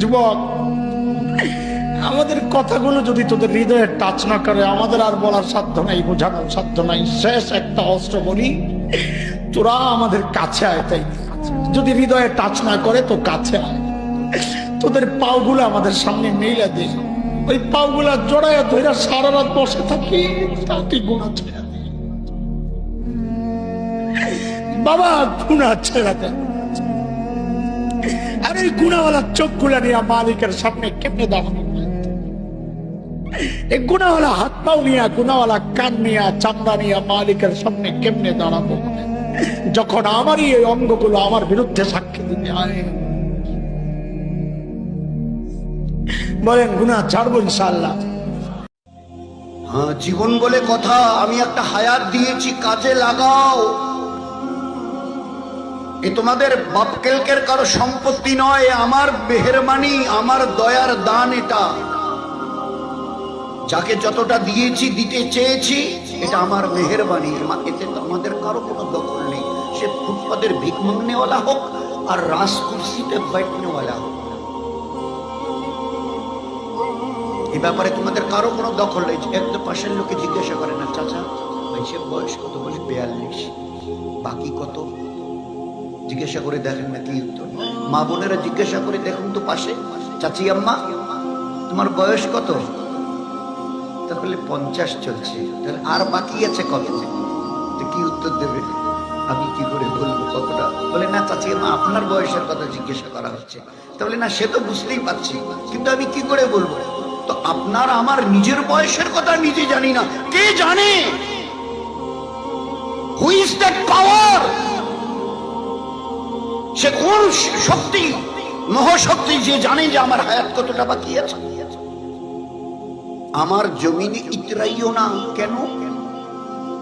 যুবক, আমাদের কথাগুলো যদি তোদের হৃদয়ে টাচ না করে, আমাদের আর বলার সাধ্য নাই, বোঝানোর সাধ্য নাই। শেষ একটা অস্ত্র বলি, তোরা আমাদের কাছে আয় তাই যদি হৃদয়ে টাচ না করে, তো কাছে আয়। তোদের পাওগুলো আমাদের সামনে মেলে দে। ওই পাওগুলা জড়ায় ধরে সারা রাত বসে থাকি তাকে গুণা ছেড়ে বাবা, গুণা ছেড়ে দেয় আর গুণাওয়ালা চোখগুলা নিয়ে মালিকের সামনে কেমনে দাঁড়ানো। এই গুণাওয়ালা হাত পাও গুণাওয়ালা কান চামড়া মালিকের সামনে কেমনে দাঁড়াবো। যখন আমারই এই অঙ্গগুলো আমার বিরুদ্ধে সাক্ষী দিতে বলেন গুণা ছাড়বো ইনশাল্লাহ হ্যাঁ জীবন বলে কথা, আমি একটা হায়াত দিয়েছি, কাজে লাগাও। এ তোমাদের বাপকেলকের কারও সম্পত্তি নয়, আমার মেহরমানি আমার দয়ার দান এটা। যাকে যতটা দিয়েছি, দিতে চেয়েছি, এটা আমার মেহরবানি। এতে আমাদের কারও কোনো দখল নেই। সে ফুটপাতের ভিক মাংনেওয়ালা হোক আর রাস কুর্সিতে बैठनेवाला হোক। এ ব্যাপারে তোমাদের কারও কোনো দখল নেই। এক তো পাশের লোকে জিজ্ঞাসা করে না, চাচা, ভাই, সে বয়স কত? বয়স বেয়াল্লিশ। বাকি কত? জিজ্ঞাসা করে দেখেন না কি উত্তর। মা বোনেরা জিজ্ঞাসা করে, দেখুন তো পাশে, চাচি, আম্মা, তোমার বয়স কত? তাহলে পঞ্চাশ চলছে। তাহলে আর বাকি আছে কত তো কি উত্তর দেবে? আমি কি করে বলব কতটা? বলে, না চাচি মা আপনার বয়সের কথা জিজ্ঞাসা করা হচ্ছে। তাহলে, না, সে তো বুঝতেই পারছি, কিন্তু আমি কি করে বলব? তো আপনার, আমার নিজের বয়সের কথা নিজে জানি না। কে জানে? হু দ্যাট পাওয়ার সে কোন শক্তি, মহাশক্তি যে জানে যে আমার হায়াত কতটা বাকি আছে? আমার জমিনে ইতরাইও না কেন?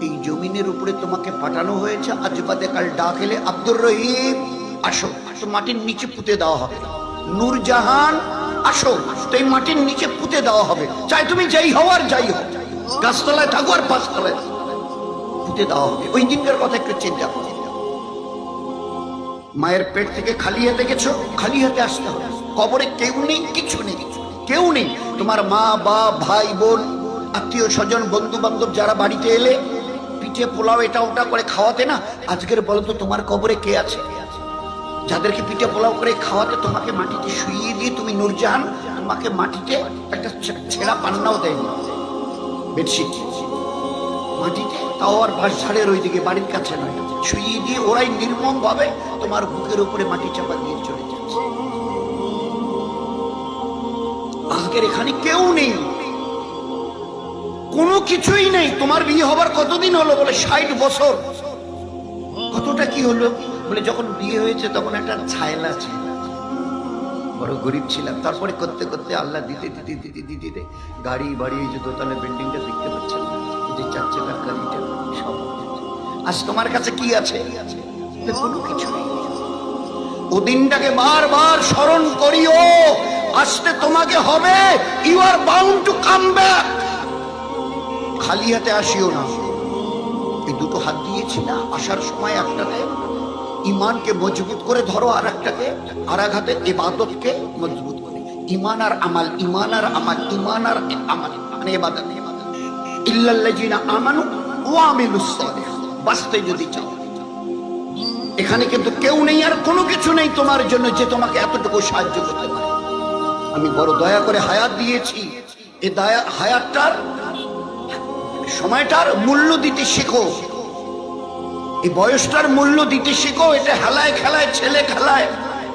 এই জমিনের উপরে তোমাকে পাঠানো হয়েছে। আজ বাদে কাল ডাক এলে আব্দুর রহিম, আসো মাটির নিচে পুঁতে দেওয়া হবে। নূরজাহান, আসো, তো এই মাটির নিচে পুঁতে দেওয়া হবে। চাই তুমি যাই হও আর যাই হও। গাছতলায় থাকো আর পাঁচতলায়। পুঁতে দেওয়া হবে। ওই দিনকার কথা একটু চিন্তা করো। মায়ের পেট থেকে খালি হাতে গেছো? খালি হাতে আসতে হবে। কবরে কেউ নেই, কিছু নেই। কেউ নেই। তোমার মা বা ভাই, বোন, আত্মীয় স্বজন বন্ধু বান্ধব যারা বাড়িতে এলে, পিঠে পোলাও এটা ওটা করে খাওয়াতে না? আজকের বলো তো, তোমার কবরে কে আছে? যাদেরকে পিঠে পোলাও করে খাওয়াতে তোমাকে মাটিতে শুইয়ে দিয়ে তুমি নূরজাহান, তোমাকে মাটিতে একটা ছেঁড়া পান্নাও দেয়নি। বেডশিট। মাটিতে তাও আর বাস ঝাড়ের ওইদিকে, বাড়ির কাছে নয়। শুইয়ে দিয়ে ওরাই নির্মম ভাবে তোমার বুকের উপরে মাটি চাপা দিয়ে চলে যাচ্ছে। আজকের এখানে কেউ নেই। কোনো কিছুই নেই। তোমার বিয়ে হবার কতদিন হলো? বলে ষাট বছর। কতটা কি হলো? বলে যখন বিয়ে হয়েছে তখন একটা ছায়লা ছিল। বড় গরিব ছিলাম। তারপরে করতে করতে আল্লাহ দিতে দিতে দিতে দিতে গাড়ি, বাড়ি যে দোতলা, বিল্ডিংটা দেখতে পাচ্ছেন এই যে চার চাকার গাড়িটা সব আজ তোমার কাছে কি আছে? কোনো কিছু ও দিনটাকে বারবার স্মরণ করিও, আসতে তোমাকে হবে you are bound to come back খালি হাতে আসিও না। এই দুটো হাত দিয়েছি না, আসার সময় একটাতে ইমানকে মজবুত করে ধরো আর একটাকে, আর এক হাতে ইবাদতকে মজবুত করে। ইমান আর আমাল, ইমান আর আমাল, ইমান আর আমাল মানে ইবাদত এখানে কিন্তু কেউ নেই আর কোনো কিছু নেই তোমার জন্য যে তোমাকে এতটুকু সাহায্য করতে পারে। আমি বড় দয়া করে হায়াত দিয়েছি। এ দয়া, হায়াতটার, সময়টার মূল্য দিতে শেখো। এই বয়সটার মূল্য দিতে শেখো। এটা হেলায় খেলায়, ছেলে খেলায়।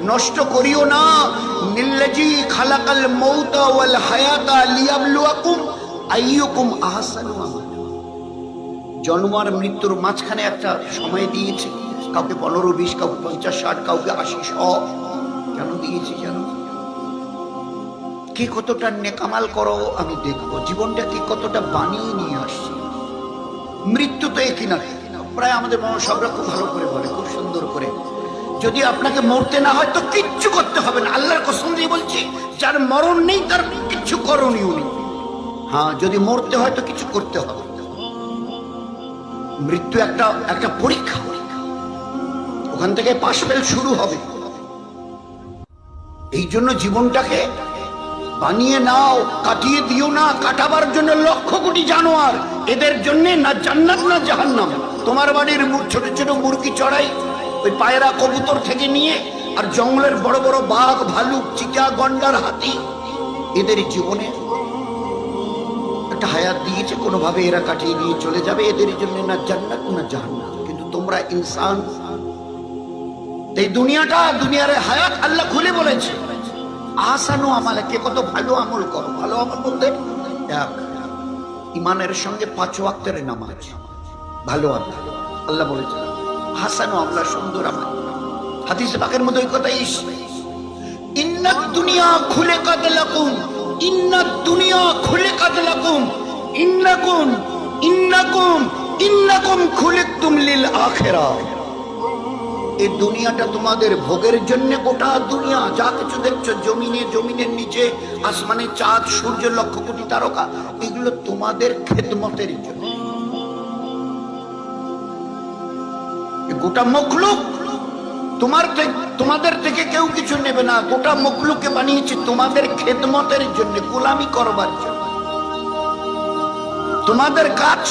নষ্ট করিও না। নিল্লাজি খালাকাল মৌতা ওয়াল হায়াতা লিয়াবলুয়াকুম আইয়ুকুম আহসানু জন্ম আর মৃত্যুর মাঝখানে একটা সময় দিয়েছে। কাউকে পনেরো, বিশ, কাউকে পঞ্চাশ, ষাট, কাউকে আশি, শ। কেন দিয়েছি জানো? কে কতটা নেকামাল করো, আমি দেখব। জীবনটা কি কতটা বানিয়ে নিয়ে আসছি? মৃত্যু তো একই না। প্রায় আমাদের মহাসবরা খুব ভালো করে বলে, খুব সুন্দর করে। যদি আপনাকে মরতে না হয়, তো কিচ্ছু করতে হবে না। আল্লাহর কসম দিয়ে বলছি, যার মরণ নেই, তার কিচ্ছু করণীয় নেই। হ্যাঁ যদি মরতে হয় তো কিছু করতে হবে। মৃত্যু একটা একটা পরীক্ষা। ওখান থেকে পাশ ফেল শুরু হবে। এই জন্য জীবনটাকে বানিয়ে নাও, কাটিয়ে দিও না, কাটাবার জন্য লক্ষ কোটি জানোয়ার। এদের জন্য না জান্নাত, না জাহান্নাম। তোমার বাড়ির ছোট ছোট মুরগি চড়াই, ওই পায়রা কবুতর থেকে নিয়ে, আর জঙ্গলের বড় বড় বাঘ, ভালুক চিতা গন্ডার, হাতি, এদের জীবনে একটা হায়াত দিয়েছে, কোনোভাবে এরা কাটিয়ে দিয়ে চলে যাবে, এদের জন্য না জান্নাত, না জাহান্নাম কিন্তু তোমরা ইনসান, এই দুনিয়াটা, দুনিয়ার হায়াত আল্লাহ খুলে বলেছে। আসানো আমালে, কে কত ভালো আমল করো, ভালো আমল বলতে এক ইমানের সঙ্গে পাঁচ ওয়াক্তের নামাজ, ভালো আমল। আল্লাহ বলেছে হাসানো আমলা সুন্দর আমল। হাদিস মধ্যে ওই কথা ইস ইন্নাত দুনিয়া খুলে কাদলাকুম ইন্নাত দুনিয়া খুলে কাদলাকুম ইন্নাকুম ইন্নাকুম ইন্নাকুম খুলিকতুম লিল আখিরাহ এই দুনিয়াটা তোমাদের ভোগের জন্য, গোটা দুনিয়া যা কিছু দেখছ, জমিনে জমিনের নিচে, আসমানে, চাঁদ, সূর্য, লক্ষ কোটি তারকা, এগুলো তোমাদের খেদমতের জন্য। গোটা মখলুক তোমার তোমাদের থেকে কেউ কিছু নেবে না। গোটা মখলুকে বানিয়েছে তোমাদের খেদমতের জন্য, গোলামি করবার জন্য। তোমাদের কাজ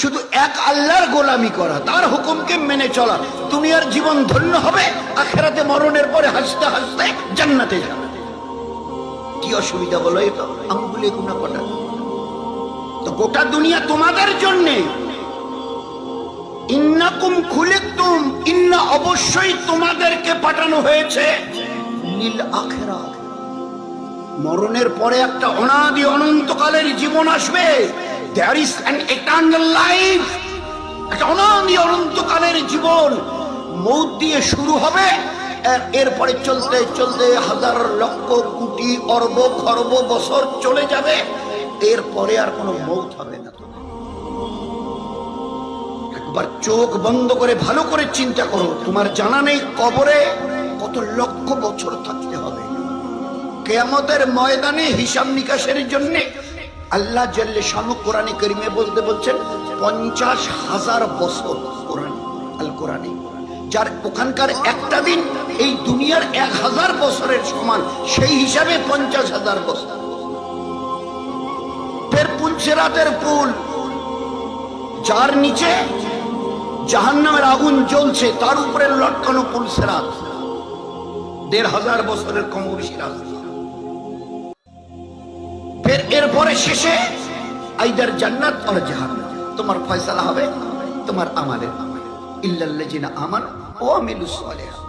শুধু এক আল্লাহর গোলামি করা, তার হুকুমকে মেনে চলা। তুমি আর জীবন ধন্য হবে, আখেরাতে মরণের পরে হাসতে হাসতে জান্নাতে যাবে। কি অসুবিধা বলো এটা আঙ্গুলে গুণা কটা? তো গোটা দুনিয়া তোমাদের জন্যে। ইন্নাকুম খুলিকতুম, ইন্না অবশ্যই তোমাদেরকে পাঠানো হয়েছে। নীল আখেরা। মরণের পরে একটা অনাদি অনন্তকালের জীবন আসবে। There is an eternal life একটা অনাদি অনন্তকালের জীবন। মৌত দিয়ে শুরু হবে। এরপরে চলতে চলতে হাজার লক্ষ কোটি অর্ব খর্ব বছর চলে যাবে। এরপরে আর কোনো মৌত হবে না। একবার চোখ বন্ধ করে ভালো করে চিন্তা করো। তোমার জানা নেই কবরে কত লক্ষ বছর থাকতে হবে। কেয়ামতের ময়দানে হিসাব নিকাশের জন্য আল্লাহ জাল্লে শানু কোরআনে করিমে বলতে বলছেন, পঞ্চাশ হাজার বছর কোরআন, আল কোরআনে। যার ওখানকার একটা দিন এই দুনিয়ার এক হাজার বছরের সমান, সেই হিসাবে পঞ্চাশ হাজার বছর। ফের পুলসেরাতের পুল, যার নিচে জাহান্নামের আগুন জ্বলছে, তার উপরে লটকানো পুলসেরাত দেড় হাজার বছরের কম বেশি ফের এরপরে শেষে আইদার জান্নাত আর জাহান্নাম। তোমার ফয়সালা হবে, তোমার আমাদের ইল্লাল্লাযিনা আমানু ওয়া আমিলুস সালিহাত।